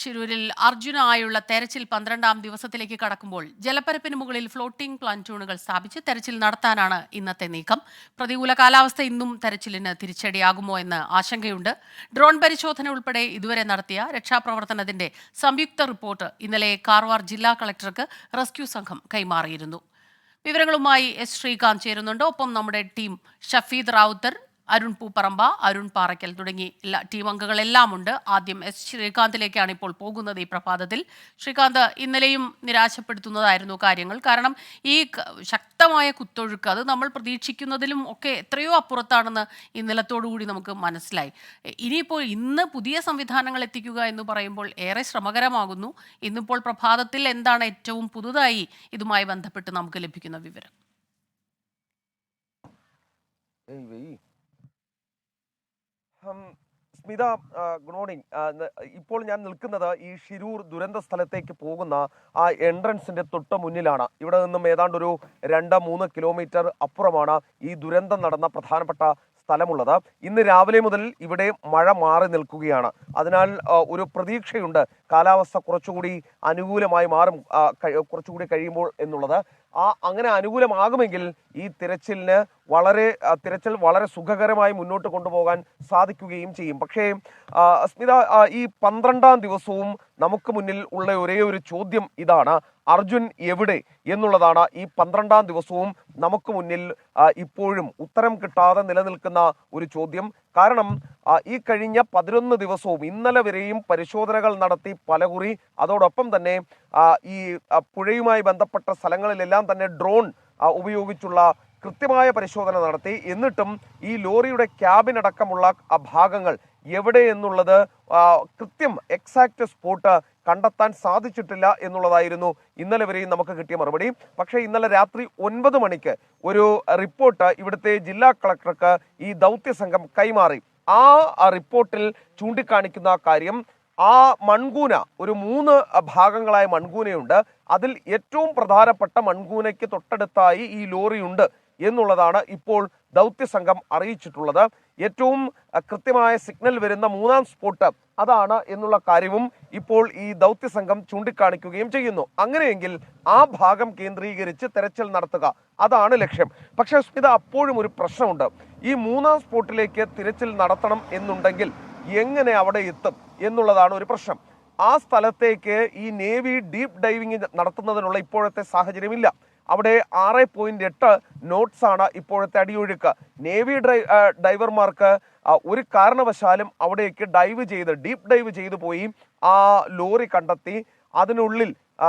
ഷിരൂരിൽ അർജുനായുള്ള തെരച്ചിൽ പന്ത്രണ്ടാം ദിവസത്തിലേക്ക് കടക്കുമ്പോൾ ജലപ്പരപ്പിന് മുകളിൽ ഫ്ലോട്ടിംഗ് പ്ലാന്റൂണുകൾ സ്ഥാപിച്ച് തെരച്ചിൽ നടത്താനാണ് ഇന്നത്തെ നീക്കം. പ്രതികൂല കാലാവസ്ഥ ഇന്നും തെരച്ചിലിന് തിരിച്ചടിയാകുമോ എന്ന് ആശങ്കയുണ്ട്. ഡ്രോൺ പരിശോധന ഉൾപ്പെടെ ഇതുവരെ നടത്തിയ രക്ഷാപ്രവർത്തനത്തിന്റെ സംയുക്ത റിപ്പോർട്ട് ഇന്നലെ കാർവാർ ജില്ലാ കളക്ടർക്ക് റെസ്ക്യൂ സംഘം കൈമാറിയിരുന്നു. വിവരങ്ങളുമായി എസ് ശ്രീകാന്ത് ചേരുന്നുണ്ട്. ഒപ്പം നമ്മുടെ ടീം ഷഫീദ് റാവുത്തർ അരുൺ പൂപ്പറമ്പ അരുൺ പാറയ്ക്കൽ തുടങ്ങി എല്ലാ ടീം അംഗങ്ങളെല്ലാം ഉണ്ട്. ആദ്യം എസ് ശ്രീകാന്തിലേക്കാണ് ഇപ്പോൾ പോകുന്നത് ഈ പ്രഭാതത്തിൽ. ശ്രീകാന്ത് ഇന്നലെയും നിരാശപ്പെടുത്തുന്നതായിരുന്നു കാര്യങ്ങൾ. കാരണം ഈ ശക്തമായ കുത്തൊഴുക്ക് അത് നമ്മൾ പ്രതീക്ഷിക്കുന്നതിലും ഒക്കെ എത്രയോ അപ്പുറത്താണെന്ന് ഇന്നലത്തോടുകൂടി നമുക്ക് മനസ്സിലായി. ഇനിയിപ്പോൾ ഇന്ന് പുതിയ സംവിധാനങ്ങൾ എത്തിക്കുക എന്ന് പറയുമ്പോൾ ഏറെ ശ്രമകരമാകുന്നു. ഇന്നിപ്പോൾ പ്രഭാതത്തിൽ എന്താണ് ഏറ്റവും പുതുതായി ഇതുമായി ബന്ധപ്പെട്ട് നമുക്ക് ലഭിക്കുന്ന വിവരം. Smitha good morning. ഇപ്പോൾ ഞാൻ നിൽക്കുന്നത് ഈ ഷിരൂർ ദുരന്ത സ്ഥലത്തേക്ക് പോകുന്ന ആ എൻട്രൻസിന്റെ തൊട്ട് മുന്നിലാണ്. ഇവിടെ നിന്നും ഏതാണ്ട് ഒരു രണ്ട് മൂന്ന് കിലോമീറ്റർ അപ്പുറമാണ് ഈ ദുരന്തം നടന്ന പ്രധാനപ്പെട്ട സ്ഥലമുള്ളത്. ഇന്ന് രാവിലെ മുതൽ ഇവിടെ മഴ മാറി നിൽക്കുകയാണ്. അതിനാൽ ഒരു പ്രതീക്ഷയുണ്ട്. കാലാവസ്ഥ കുറച്ചുകൂടി അനുകൂലമായി മാറും കുറച്ചുകൂടി കഴിയുമ്പോൾ എന്നുള്ളത്. ആ അങ്ങനെ അനുകൂലമാകുമെങ്കിൽ ഈ തിരച്ചിലിന് വളരെ തിരച്ചിൽ വളരെ സുഖകരമായി മുന്നോട്ട് കൊണ്ടുപോകാൻ സാധിക്കുകയും ചെയ്യും. പക്ഷേ അസ്മിത ഈ പന്ത്രണ്ടാം ദിവസവും നമുക്ക് മുന്നിൽ ഉള്ള ഒരേ ഒരു ചോദ്യം ഇതാണ്. അർജുൻ എവിടെ എന്നുള്ളതാണ് ഈ പന്ത്രണ്ടാം ദിവസവും നമുക്ക് മുന്നിൽ ഇപ്പോഴും ഉത്തരം കിട്ടാതെ നിലനിൽക്കുന്ന ഒരു ചോദ്യം. കാരണം ഈ കഴിഞ്ഞ പതിനൊന്ന് ദിവസവും ഇന്നലെ വരെയും പരിശോധനകൾ നടത്തി പലകുറി. അതോടൊപ്പം തന്നെ ഈ പുഴയുമായി ബന്ധപ്പെട്ട സ്ഥലങ്ങളിലെല്ലാം തന്നെ ഡ്രോൺ ഉപയോഗിച്ചുള്ള കൃത്യമായ പരിശോധന നടത്തി. എന്നിട്ടും ഈ ലോറിയുടെ ക്യാബിനടക്കമുള്ള ഭാഗങ്ങൾ എവിടെ എന്നുള്ളത് കൃത്യം എക്സാക്ട് സ്പോട്ട് കണ്ടെത്താൻ സാധിച്ചിട്ടില്ല എന്നുള്ളതായിരുന്നു. ഇന്നലെ വരെയും നമുക്ക് കിട്ടിയ മറുപടി. പക്ഷേ ഇന്നലെ രാത്രി ഒൻപത് മണിക്ക് ഒരു റിപ്പോർട്ട് ഇവിടുത്തെ ജില്ലാ കളക്ടർക്ക് ഈ ദൗത്യ സംഘം കൈമാറി. ആ റിപ്പോർട്ടിൽ ചൂണ്ടിക്കാണിക്കുന്ന കാര്യം ആ മൺകൂന ഒരു മൂന്ന് ഭാഗങ്ങളായ മൺകൂനയുണ്ട്. അതിൽ ഏറ്റവും പ്രധാനപ്പെട്ട മൺകൂനയ്ക്ക് തൊട്ടടുത്തായി ഈ ലോറിയുണ്ട്. എന്നുള്ളതാണ് ഇപ്പോൾ ദൗത്യ സംഘം അറിയിച്ചിട്ടുള്ളത്. ഏറ്റവും കൃത്യമായ സിഗ്നൽ വരുന്ന മൂന്നാം സ്പോട്ട് അതാണ് എന്നുള്ള കാര്യവും ഇപ്പോൾ ഈ ദൗത്യ സംഘം ചൂണ്ടിക്കാണിക്കുകയും ചെയ്യുന്നു. അങ്ങനെയെങ്കിൽ ആ ഭാഗം കേന്ദ്രീകരിച്ച് തെരച്ചിൽ നടത്തുക. അതാണ് ലക്ഷ്യം. പക്ഷേ സ്മിത അപ്പോഴും ഒരു പ്രശ്നമുണ്ട്. ഈ മൂന്നാം സ്പോട്ടിലേക്ക് തിരച്ചിൽ നടത്തണം എന്നുണ്ടെങ്കിൽ എങ്ങനെ അവിടെ എത്തും എന്നുള്ളതാണ് ഒരു പ്രശ്നം. ആ സ്ഥലത്തേക്ക് ഈ നേവി ഡീപ്പ് ഡൈവിംഗ് നടത്തുന്നതിനുള്ള ഇപ്പോഴത്തെ സാഹചര്യമില്ല. അവിടെ ആറ് പോയിന്റ് എട്ട് നോട്ട്സ് ആണ് ഇപ്പോഴത്തെ അടിയൊഴുക്ക്. നേവി ഡ്രൈ ഡൈവർമാർക്ക് ഒരു കാരണവശാലും അവിടേക്ക് ഡൈവ് ചെയ്ത് ഡീപ്പ് ഡൈവ് ചെയ്തു പോയി ആ ലോറി കണ്ടെത്തി. അതിനുള്ളിൽ ആ,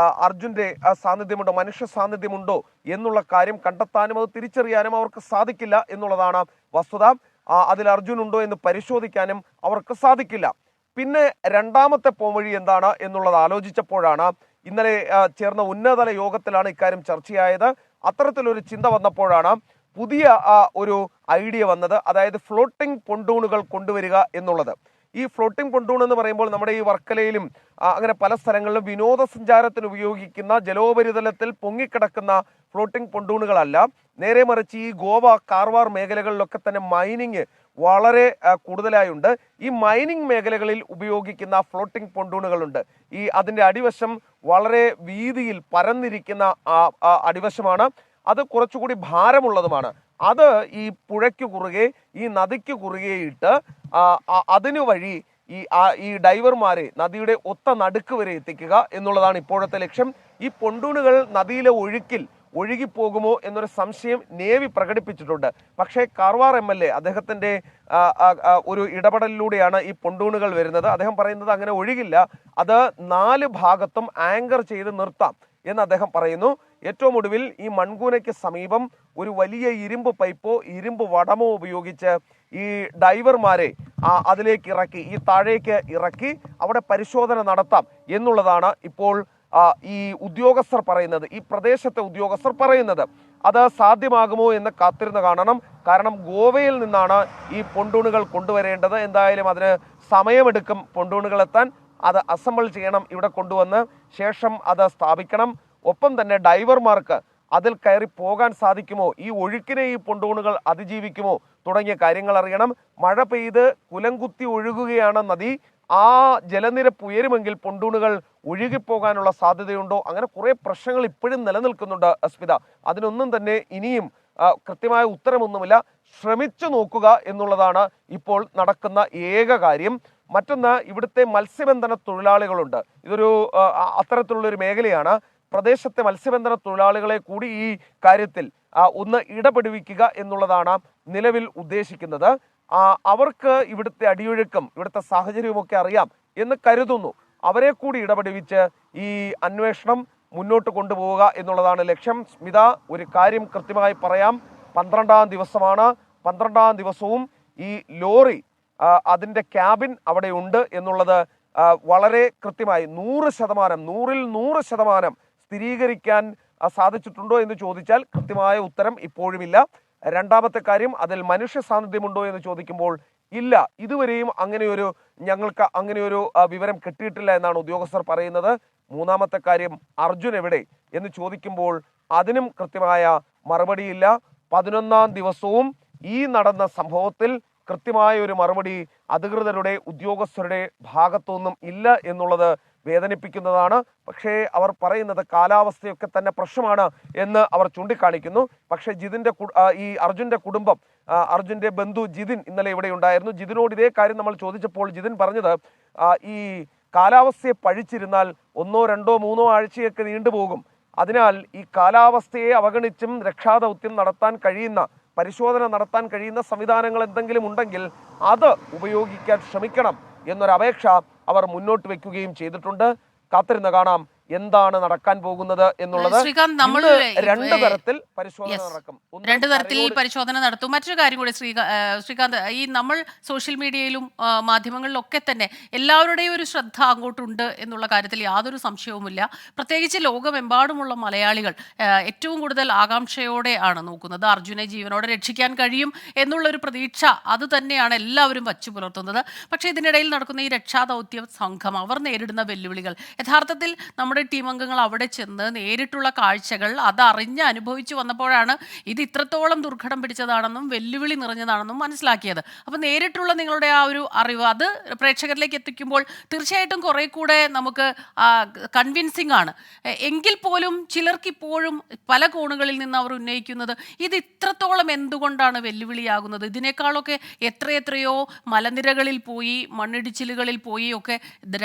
സാന്നിധ്യമുണ്ടോ മനുഷ്യ സാന്നിധ്യമുണ്ടോ എന്നുള്ള കാര്യം കണ്ടെത്താനും അത് തിരിച്ചറിയാനും അവർക്ക് സാധിക്കില്ല എന്നുള്ളതാണ് വസ്തുത. അതിൽ അർജുൻ ഉണ്ടോ എന്ന് പരിശോധിക്കാനും അവർക്ക് സാധിക്കില്ല. പിന്നെ രണ്ടാമത്തെ പോംവഴി എന്താണ് എന്നുള്ളത് ആലോചിച്ചപ്പോഴാണ് ഇന്നലെ ചേർന്ന ഉന്നതതല യോഗത്തിലാണ് ഇക്കാര്യം ചർച്ചയായത്. അത്തരത്തിലൊരു ചിന്ത വന്നപ്പോഴാണ് പുതിയ ഒരു ഐഡിയ വന്നത്. അതായത് ഫ്ലോട്ടിംഗ് പൊണ്ടൂണുകൾ കൊണ്ടുവരിക എന്നുള്ളത്. ഈ ഫ്ലോട്ടിംഗ് പൊണ്ടൂൺ എന്ന് പറയുമ്പോൾ നമ്മുടെ ഈ വർക്കലയിലും അങ്ങനെ പല സ്ഥലങ്ങളിലും വിനോദസഞ്ചാരത്തിന് ഉപയോഗിക്കുന്ന ജലോപരിതലത്തിൽ പൊങ്ങിക്കിടക്കുന്ന ഫ്ലോട്ടിംഗ് പൊണ്ടൂണുകളല്ല. നേരെ മറിച്ച് ഈ ഗോവ കാർവാർ മേഖലകളിലൊക്കെ തന്നെ മൈനിങ് വളരെ കൂടുതലായുണ്ട്. ഈ മൈനിങ് മേഖലകളിൽ ഉപയോഗിക്കുന്ന ഫ്ലോട്ടിംഗ് പൊണ്ടൂണുകളുണ്ട് ഈ അതിന്റെ അടിവശം വളരെ വീതിയിൽ പരന്നിരിക്കുന്ന അടിവശമാണ്. അത് കുറച്ചുകൂടി ഭാരമുള്ളതുമാണ്. അത് ഈ പുഴയ്ക്ക് കുറുകെ ഈ നദിക്ക് കുറുകെയിട്ട് ആ, ആ, അതിനു വഴി ഈ ഈ ഡൈവർമാരെ നദിയുടെ ഒത്ത നടുക്ക് വരെ എത്തിക്കുക എന്നുള്ളതാണ് ഇപ്പോഴത്തെ ലക്ഷ്യം. ഈ പൊണ്ടൂണുകൾ നദിയിലെ ഒഴുക്കിൽ ഒഴുകിപ്പോകുമോ എന്നൊരു സംശയം നേവി പ്രകടിപ്പിച്ചിട്ടുണ്ട്. പക്ഷേ കാർവാർ എം എൽ എ ആ, ഒരു ഇടപെടലിലൂടെയാണ് ഈ പൊണ്ടൂണുകൾ വരുന്നത്. അദ്ദേഹം പറയുന്നത് അങ്ങനെ ഒഴുകില്ല. അത് നാല് ഭാഗത്തും ആങ്കർ ചെയ്ത് നിർത്താം എന്ന് അദ്ദേഹം പറയുന്നു. ഏറ്റവും ഒടുവിൽ ഈ മൺകൂനയ്ക്ക് സമീപം ഒരു വലിയ ഇരുമ്പ് പൈപ്പോ ഇരുമ്പ് വടമോ ഉപയോഗിച്ച് ഈ ഡൈവർമാരെ അതിലേക്ക് ഇറക്കി ഈ താഴേക്ക് ഇറക്കി അവിടെ പരിശോധന നടത്താം എന്നുള്ളതാണ് ഇപ്പോൾ ഈ ഉദ്യോഗസ്ഥർ പറയുന്നത് ഈ പ്രദേശത്തെ ഉദ്യോഗസ്ഥർ പറയുന്നത് അത് സാധ്യമാകുമോ എന്ന് കാത്തിരുന്ന് കാണണം. കാരണം ഗോവയിൽ നിന്നാണ് ഈ പൊണ്ടൂണുകൾ കൊണ്ടുവരേണ്ടത്. എന്തായാലും അതിന് സമയമെടുക്കും പൊണ്ടൂണുകൾ എത്താൻ അത് അസംബിൾ ചെയ്യണം ഇവിടെ കൊണ്ടുവന്ന്. ശേഷം അത് സ്ഥാപിക്കണം. ഒപ്പം തന്നെ ഡൈവർമാർക്ക് അതിൽ കയറി പോകാൻ സാധിക്കുമോ? ഈ ഒഴുക്കിനെ ഈ പൊണ്ടൂണുകൾ അതിജീവിക്കുമോ? തുടങ്ങിയ കാര്യങ്ങൾ അറിയണം. മഴ പെയ്ത് കുലംകുത്തി ഒഴുകുകയാണ് നദി. ആ ജലനിരപ്പ് ഉയരുമെങ്കിൽ പൊണ്ടൂണുകൾ ഒഴുകിപ്പോകാനുള്ള സാധ്യതയുണ്ടോ? അങ്ങനെ കുറേ പ്രശ്നങ്ങൾ ഇപ്പോഴും നിലനിൽക്കുന്നുണ്ട് അസ്മിത. അതിനൊന്നും തന്നെ ഇനിയും കൃത്യമായ ഉത്തരമൊന്നുമില്ല. ശ്രമിച്ചു നോക്കുക എന്നുള്ളതാണ് ഇപ്പോൾ നടക്കുന്ന ഏക കാര്യം. മറ്റൊന്ന് ഇവിടുത്തെ മത്സ്യബന്ധന തൊഴിലാളികളുണ്ട്. ഇതൊരു അത്തരത്തിലുള്ള ഒരു മേഖലയാണ്. പ്രദേശത്തെ മത്സ്യബന്ധന തൊഴിലാളികളെ കൂടി ഈ കാര്യത്തിൽ ഒന്ന് ഇടപെടുവിക്കുക എന്നുള്ളതാണ് നിലവിൽ ഉദ്ദേശിക്കുന്നത്. അവർക്ക് ഇവിടുത്തെ അടിയൊഴുക്കം ഇവിടുത്തെ സാഹചര്യവുമൊക്കെ അറിയാം എന്ന് കരുതുന്നു. അവരെ കൂടി ഇടപെടുവിച്ച് ഈ അന്വേഷണം മുന്നോട്ട് കൊണ്ടുപോവുക എന്നുള്ളതാണ് ലക്ഷ്യം. സ്മിത ഒരു കാര്യം കൃത്യമായി പറയാം. പന്ത്രണ്ടാം ദിവസമാണ്. പന്ത്രണ്ടാം ദിവസവും ഈ ലോറി അതിന്റെ ക്യാബിൻ അവിടെ ഉണ്ട് എന്നുള്ളത് വളരെ കൃത്യമായി നൂറ് ശതമാനം നൂറിൽ നൂറ് ശതമാനം സ്ഥിരീകരിക്കാൻ സാധിച്ചിട്ടുണ്ടോ എന്ന് ചോദിച്ചാൽ കൃത്യമായ ഉത്തരം ഇപ്പോഴുമില്ല. രണ്ടാമത്തെ കാര്യം അതിൽ മനുഷ്യ സാന്നിധ്യമുണ്ടോ എന്ന് ചോദിക്കുമ്പോൾ ഇല്ല. ഇതുവരെയും അങ്ങനെയൊരു ഞങ്ങൾക്ക് അങ്ങനെയൊരു വിവരം കിട്ടിയിട്ടില്ല എന്നാണ് ഉദ്യോഗസ്ഥർ പറയുന്നത്. മൂന്നാമത്തെ കാര്യം അർജുൻ എവിടെ എന്ന് ചോദിക്കുമ്പോൾ അതിനും കൃത്യമായ മറുപടിയില്ല. പതിനൊന്നാം ദിവസവും ഈ നടന്ന സംഭവത്തിൽ കൃത്യമായ ഒരു മറുപടി അധികൃതരുടെ ഉദ്യോഗസ്ഥരുടെ ഭാഗത്തുനിന്നും ഇല്ല എന്നുള്ളത് വേദനിപ്പിക്കുന്നതാണ്. പക്ഷേ അവർ പറയുന്നത് കാലാവസ്ഥയൊക്കെ തന്നെ പ്രശ്നമാണ് എന്ന് അവർ ചൂണ്ടിക്കാണിക്കുന്നു. പക്ഷേ ജിതിന്റെ ഈ അർജുന്റെ കുടുംബം അർജുന്റെ ബന്ധു ജിതിൻ ഇന്നലെ ഇവിടെ ഉണ്ടായിരുന്നു. ജിതിനോട് ഇതേ കാര്യം നമ്മൾ ചോദിച്ചപ്പോൾ ജിതിൻ പറഞ്ഞത് ഈ കാലാവസ്ഥയെ പഴിച്ചിരുന്നാൽ ഒന്നോ രണ്ടോ മൂന്നോ ആഴ്ചയൊക്കെ നീണ്ടുപോകും അതിനാൽ ഈ കാലാവസ്ഥയെ അവഗണിച്ചും രക്ഷാദൗത്യം നടത്താൻ കഴിയുന്ന പരിശോധന നടത്താൻ കഴിയുന്ന സംവിധാനങ്ങൾ എന്തെങ്കിലും ഉണ്ടെങ്കിൽ അത് ഉപയോഗിക്കാൻ ശ്രമിക്കണം. എന്നൊരപേക്ഷ അവർ മുന്നോട്ട് വയ്ക്കുകയും ചെയ്തിട്ടുണ്ട്. കാത്തിരുന്ന് കാണാം എന്താണ് നടക്കാൻ പോകുന്നത് എന്നുള്ളത് ശ്രീകാന്ത്, നമ്മൾ രണ്ട് തരത്തിൽ പരിശോധന. നടക്കും. രണ്ട് തരത്തിൽ പരിശോധന നടത്തും. മറ്റൊരു കാര്യം കൂടി ശ്രീകാ ശ്രീകാന്ത് ഈ നമ്മൾ സോഷ്യൽ മീഡിയയിലും മാധ്യമങ്ങളിലും ഒക്കെ തന്നെ എല്ലാവരുടെയും ഒരു ശ്രദ്ധ അങ്ങോട്ടുണ്ട് എന്നുള്ള കാര്യത്തിൽ യാതൊരു സംശയവുമില്ല. പ്രത്യേകിച്ച് ലോകമെമ്പാടുമുള്ള മലയാളികൾ ഏറ്റവും കൂടുതൽ ആകാംക്ഷയോടെ ആണ് നോക്കുന്നത്. അർജുനെ ജീവനോടെ രക്ഷിക്കാൻ കഴിയും എന്നുള്ളൊരു പ്രതീക്ഷ അത് തന്നെയാണ് എല്ലാവരും വച്ചു പുലർത്തുന്നത്. പക്ഷേ ഇതിനിടയിൽ നടക്കുന്ന ഈ രക്ഷാദൗത്യ സംഘം അവർ നേരിടുന്ന വെല്ലുവിളികൾ യഥാർത്ഥത്തിൽ നമ്മുടെ ടീം അംഗങ്ങൾ അവിടെ ചെന്ന് നേരിട്ടുള്ള കാഴ്ചകൾ അതറിഞ്ഞ് അനുഭവിച്ചു വന്നപ്പോഴാണ് ഇത് ഇത്രത്തോളം ദുർഘടം പിടിച്ചതാണെന്നും വെല്ലുവിളി നിറഞ്ഞതാണെന്നും മനസ്സിലാക്കിയത്. അപ്പോൾ നേരിട്ടുള്ള നിങ്ങളുടെ ആ ഒരു അറിവ് അത് പ്രേക്ഷകരിലേക്ക് എത്തിക്കുമ്പോൾ തീർച്ചയായിട്ടും കുറെ കൂടെ നമുക്ക് കൺവിൻസിംഗ് ആണ്. എങ്കിൽ പോലും ചിലർക്ക് ഇപ്പോഴും പല കോണുകളിൽ നിന്ന് അവർ ഉന്നയിക്കുന്നത് ഇത് ഇത്രത്തോളം എന്തുകൊണ്ടാണ് വെല്ലുവിളിയാകുന്നത്? ഇതിനേക്കാളൊക്കെ എത്രയെത്രയോ മലനിരകളിൽ പോയി മണ്ണിടിച്ചിലുകളിൽ പോയി ഒക്കെ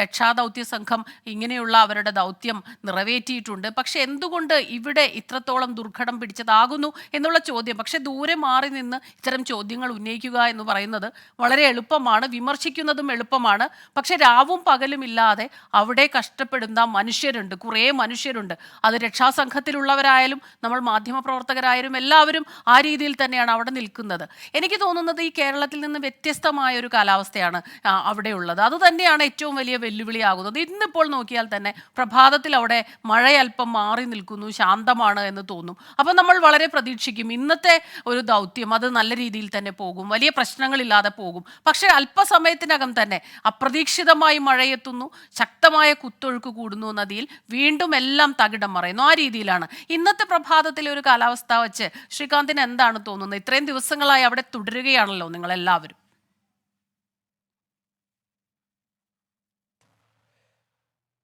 രക്ഷാദൗത്യ സംഘം ഇങ്ങനെയുള്ള അവരുടെ ദൗത്യം നിറവേറ്റിയിട്ടുണ്ട്. പക്ഷെ എന്തുകൊണ്ട് ഇവിടെ ഇത്രത്തോളം ദുർഘടം പിടിച്ചതാകുന്നു എന്നുള്ള ചോദ്യം? പക്ഷെ ദൂരെ മാറി നിന്ന് ഇത്തരം ചോദ്യങ്ങൾ ഉന്നയിക്കുക എന്ന് പറയുന്നത് വളരെ എളുപ്പമാണ് വിമർശിക്കുന്നതും എളുപ്പമാണ്. പക്ഷെ രാവും പകലും ഇല്ലാതെ അവിടെ കഷ്ടപ്പെടുന്ന മനുഷ്യരുണ്ട് കുറേ മനുഷ്യരുണ്ട്. അത് രക്ഷാസംഘത്തിലുള്ളവരായാലും നമ്മൾ മാധ്യമപ്രവർത്തകരായാലും എല്ലാവരും ആ രീതിയിൽ തന്നെയാണ് അവിടെ നിൽക്കുന്നത്. എനിക്ക് തോന്നുന്നത് ഈ കേരളത്തിൽ നിന്ന് വ്യത്യസ്തമായ ഒരു കാലാവസ്ഥയാണ് അവിടെയുള്ളത്. അതുതന്നെയാണ് ഏറ്റവും വലിയ വെല്ലുവിളിയാകുന്നത്. ഇന്നിപ്പോൾ നോക്കിയാൽ തന്നെ പ്രഭാതത്തിൽ അവിടെ മഴ അല്പം മാറി നിൽക്കുന്നു ശാന്തമാണ് എന്ന് തോന്നും. അപ്പം നമ്മൾ വളരെ പ്രതീക്ഷിക്കും ഇന്നത്തെ ഒരു ദൗത്യം അത് നല്ല രീതിയിൽ തന്നെ പോകും വലിയ പ്രശ്നങ്ങളില്ലാതെ പോകും. പക്ഷേ അല്പസമയത്തിനകം തന്നെ അപ്രതീക്ഷിതമായി മഴയെത്തുന്നു ശക്തമായ കുത്തൊഴുക്ക് കൂടുന്നു നദിയിൽ വീണ്ടും എല്ലാം തകിടം മറയുന്നു. ആ രീതിയിലാണ്. ഇന്നത്തെ പ്രഭാതത്തിലെ ഒരു കാലാവസ്ഥ വെച്ച് ശ്രീകാന്തിന് എന്താണ് തോന്നുന്നത്? ഇത്രയും ദിവസങ്ങളായി അവിടെ തുടരുകയാണല്ലോ നിങ്ങൾ എല്ലാവരും ആ,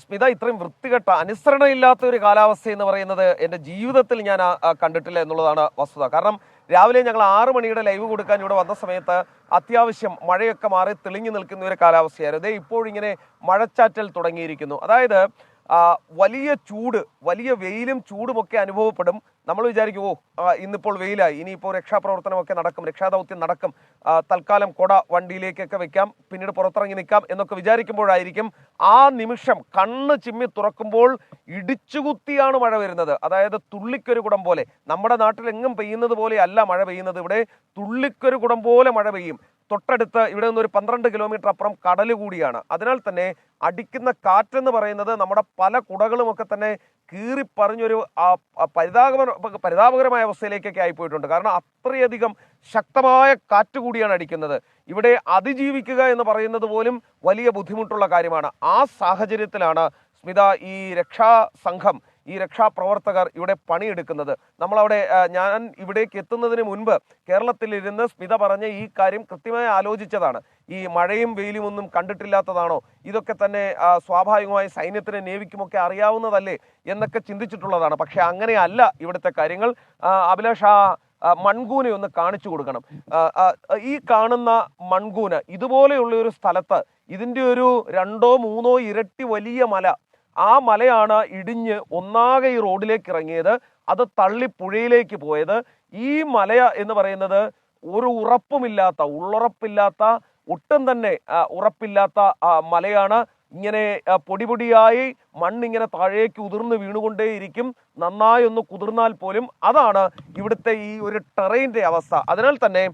സ്മിത ഇത്രയും വൃത്തികെട്ട അനുസരണയില്ലാത്ത ഒരു കാലാവസ്ഥ എന്ന് പറയുന്നത് എന്റെ ജീവിതത്തിൽ ഞാൻ കണ്ടിട്ടില്ല എന്നുള്ളതാണ് വസ്തുത. കാരണം രാവിലെ ഞങ്ങൾ ആറ് മണിയുടെ ലൈവ് കൊടുക്കാൻ ഇവിടെ വന്ന സമയത്ത് അത്യാവശ്യം മഴയൊക്കെ മാറി തെളിഞ്ഞു നിൽക്കുന്ന ഒരു കാലാവസ്ഥയായിരുന്നു. ദേ ഇപ്പോഴിങ്ങനെ മഴച്ചാറ്റൽ തുടങ്ങിയിരിക്കുന്നു. അതായത് വലിയ ചൂട് വലിയ വെയിലും ചൂടുമൊക്കെ അനുഭവപ്പെടും. നമ്മൾ വിചാരിക്കും ഓ ഇന്നിപ്പോൾ വെയിലായി ഇനിയിപ്പോൾ രക്ഷാപ്രവർത്തനമൊക്കെ നടക്കും രക്ഷാദൗത്യം നടക്കും. തൽക്കാലം കൊട വണ്ടിയിലേക്കൊക്കെ വെക്കാം പിന്നീട് പുറത്തിറങ്ങി നിൽക്കാം എന്നൊക്കെ വിചാരിക്കുമ്പോഴായിരിക്കും ആ നിമിഷം കണ്ണ് ചിമ്മി തുറക്കുമ്പോൾ ഇടിച്ചുകുത്തിയാണ് മഴ വരുന്നത്. അതായത് തുള്ളിക്കൊരു കുടം പോലെ. നമ്മുടെ നാട്ടിൽ എങ്ങും പെയ്യുന്നത് പോലെ അല്ല മഴ പെയ്യുന്നത് ഇവിടെ. തുള്ളിക്കൊരു കുടം പോലെ മഴ പെയ്യും. തൊട്ടടുത്ത് ഇവിടെ നിന്ന് ഒരു പന്ത്രണ്ട് കിലോമീറ്റർ അപ്പുറം കടൽ കൂടിയാണ്. അതിനാൽ തന്നെ അടിക്കുന്ന കാറ്റെന്ന് പറയുന്നത് നമ്മുടെ പല കുടകളുമൊക്കെ തന്നെ കീറിപ്പറിഞ്ഞൊരു പരിതാപ പരിതാപകരമായ അവസ്ഥയിലേക്കൊക്കെ ആയിപ്പോയിട്ടുണ്ട്. കാരണം അത്രയധികം ശക്തമായ കാറ്റ് കൂടിയാണ് അടിക്കുന്നത്. ഇവിടെ അതിജീവിക്കുക എന്ന് പറയുന്നത് പോലും വലിയ ബുദ്ധിമുട്ടുള്ള കാര്യമാണ്. ആ സാഹചര്യത്തിലാണ് സ്മിത ഈ രക്ഷാ സംഘം ഈ രക്ഷാപ്രവർത്തകർ ഇവിടെ പണിയെടുക്കുന്നത്. നമ്മളവിടെ ഞാൻ ഇവിടേക്ക് എത്തുന്നതിന് മുൻപ് കേരളത്തിലിരുന്ന് സ്മിത പറഞ്ഞ ഈ കാര്യം കൃത്യമായി ആലോചിച്ചതാണ്. ഈ മഴയും വെയിലും ഒന്നും കണ്ടിട്ടില്ലാത്തതാണോ? ഇതൊക്കെ തന്നെ സ്വാഭാവികമായി സൈന്യത്തിന് നേവിക്കുമൊക്കെ അറിയാവുന്നതല്ലേ എന്നൊക്കെ ചിന്തിച്ചിട്ടുള്ളതാണ്. പക്ഷെ അങ്ങനെയല്ല ഇവിടുത്തെ കാര്യങ്ങൾ. അഭിലാഷ ആ മൺകൂനെ ഒന്ന് കാണിച്ചു കൊടുക്കണം. ഈ കാണുന്ന മൺകൂന ഇതുപോലെയുള്ള ഒരു സ്ഥലത്ത് ഇതിന്റെ ഒരു രണ്ടോ മൂന്നോ ഇരട്ടി വലിയ മല ആ മലയാണ് ഇടിഞ്ഞ് ഒന്നാകെ ഈ റോഡിലേക്ക് ഇറങ്ങിയത് അത് തള്ളി പുഴയിലേക്ക് പോയത്. ഈ മല എന്ന് പറയുന്നത് ഒരു ഉറപ്പുമില്ലാത്ത ഉള്ളുറപ്പില്ലാത്ത ഒട്ടും തന്നെ ഉറപ്പില്ലാത്ത മലയാണ്. ഇങ്ങനെ പൊടിപൊടിയായി മണ്ണിങ്ങനെ താഴേക്ക് ഉതിർന്ന് വീണുകൊണ്ടേയിരിക്കും. നന്നായി ഒന്ന് കുതിർന്നാൽ പോലും അതാണ് ഇവിടുത്തെ ഈ ഒരു ടെറൈന്റെ അവസ്ഥ. അതിനാൽ തന്നെ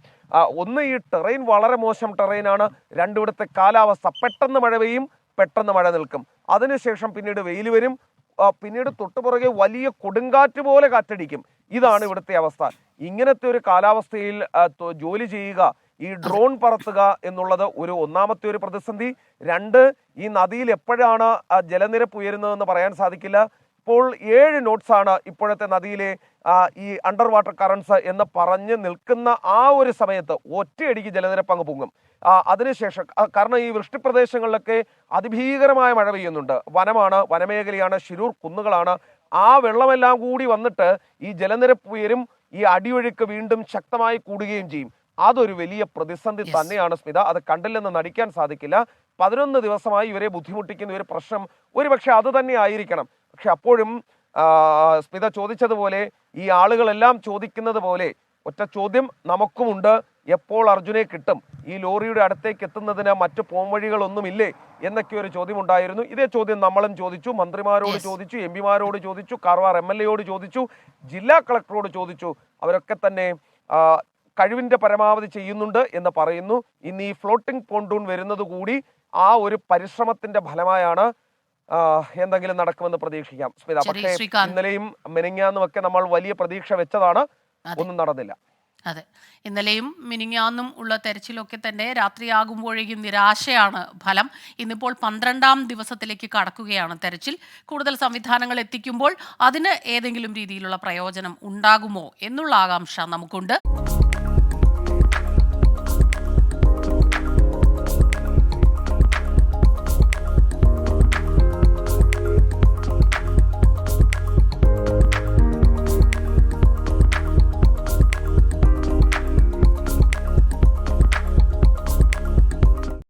ഒന്ന് ഈ ടെറൈൻ വളരെ മോശം ടെറൈനാണ്. രണ്ട് ഇവിടുത്തെ കാലാവസ്ഥ പെട്ടെന്ന് മഴ പെയ്യും. പെട്ടെന്ന് മഴ നിൽക്കും. അതിനുശേഷം പിന്നീട് വെയിൽ വരും. പിന്നീട് തൊട്ടുപുറകെ വലിയ കൊടുങ്കാറ്റ് പോലെ കാറ്റടിക്കും. ഇതാണ് ഇവിടുത്തെ അവസ്ഥ. ഇങ്ങനത്തെ ഒരു കാലാവസ്ഥയിൽ ജോലി ചെയ്യുക ഈ ഡ്രോൺ പറത്തുക എന്നുള്ളത് ഒരു ഒന്നാമത്തെ ഒരു പ്രതിസന്ധി. രണ്ട് ഈ നദിയിൽ എപ്പോഴാണ് ജലനിരപ്പ് ഉയരുന്നതെന്ന് പറയാൻ സാധിക്കില്ല. ഇപ്പോൾ ഏഴ് നോട്ട്സ് ആണ് ഇപ്പോഴത്തെ നദിയിലെ ഈ അണ്ടർ വാട്ടർ കറൻസ് എന്ന് പറഞ്ഞ് നിൽക്കുന്ന ആ ഒരു സമയത്ത് ഒറ്റയടിക്ക് ജലനിരപ്പ് അങ്ങ് പൊങ്ങും. അതിനുശേഷം കാരണം ഈ വൃഷ്ടിപ്രദേശങ്ങളിലൊക്കെ അതിഭീകരമായ മഴ പെയ്യുന്നുണ്ട്. വനമാണ് വനമേഖലയാണ് ശിരൂർ കുന്നുകളാണ്. ആ വെള്ളമെല്ലാം കൂടി വന്നിട്ട് ഈ ജലനിരപ്പ് ഉയരും ഈ അടിയൊഴുക്ക് വീണ്ടും ശക്തമായി കൂടുകയും ചെയ്യും. അതൊരു വലിയ പ്രതിസന്ധി തന്നെയാണ് സ്മിത. അത് കണ്ടില്ലെന്ന് നടിക്കാൻ സാധിക്കില്ല. പതിനൊന്ന് ദിവസമായി ഇവരെ ബുദ്ധിമുട്ടിക്കുന്ന ഒരു പ്രശ്നം ഒരുപക്ഷെ അത് തന്നെ ആയിരിക്കണം. പക്ഷെ അപ്പോഴും സ്മിത ചോദിച്ചതുപോലെ ഈ ആളുകളെല്ലാം ചോദിക്കുന്നത് പോലെ ഒറ്റ ചോദ്യം നമുക്കുമുണ്ട്. എപ്പോൾ അർജുനെ കിട്ടും? ഈ ലോറിയുടെ അടുത്തേക്ക് എത്തുന്നതിന് മറ്റു പോംവഴികളൊന്നുമില്ലേ? എന്നൊക്കെ ഒരു ചോദ്യം ഉണ്ടായിരുന്നു ഇതേ ചോദ്യം നമ്മളും ചോദിച്ചു മന്ത്രിമാരോട് ചോദിച്ചു എം പിമാരോട് ചോദിച്ചു കാർവാർ എം എൽ എയോട് ചോദിച്ചു ജില്ലാ കളക്ടറോട് ചോദിച്ചു. അവരൊക്കെ തന്നെ കഴിവിന്റെ കഴിവിന്റെ പരമാവധി ചെയ്യുന്നുണ്ട് എന്ന് പറയുന്നു. ഇനി ഈ ഫ്ലോട്ടിംഗ് പോണ്ടൂൺ വരുന്നത് കൂടി ആ ഒരു പരിശ്രമത്തിന്റെ ഫലമായാണ് എന്തെങ്കിലും നടക്കുമെന്ന് പ്രതീക്ഷിക്കാം. സ്മിത പക്ഷേ ഇന്നലെയും മെനിങ്ങാന്നും ഒക്കെ നമ്മൾ വലിയ പ്രതീക്ഷ വെച്ചതാണ് ഒന്നും നടന്നില്ല. അതെ. ഇന്നലെയും മിനിങ്ങാന്നും ഉള്ള തെരച്ചിലൊക്കെ തന്നെ രാത്രിയാകുമ്പോഴേക്കും നിരാശയാണ് ഫലം. ഇന്നിപ്പോൾ പന്ത്രണ്ടാം ദിവസത്തിലേക്ക് കടക്കുകയാണ് തെരച്ചിൽ. കൂടുതൽ സംവിധാനങ്ങൾ എത്തിക്കുമ്പോൾ അതിന് ഏതെങ്കിലും രീതിയിലുള്ള പ്രയോജനം ഉണ്ടാകുമോ എന്നുള്ള ആകാംക്ഷ നമുക്കുണ്ട്.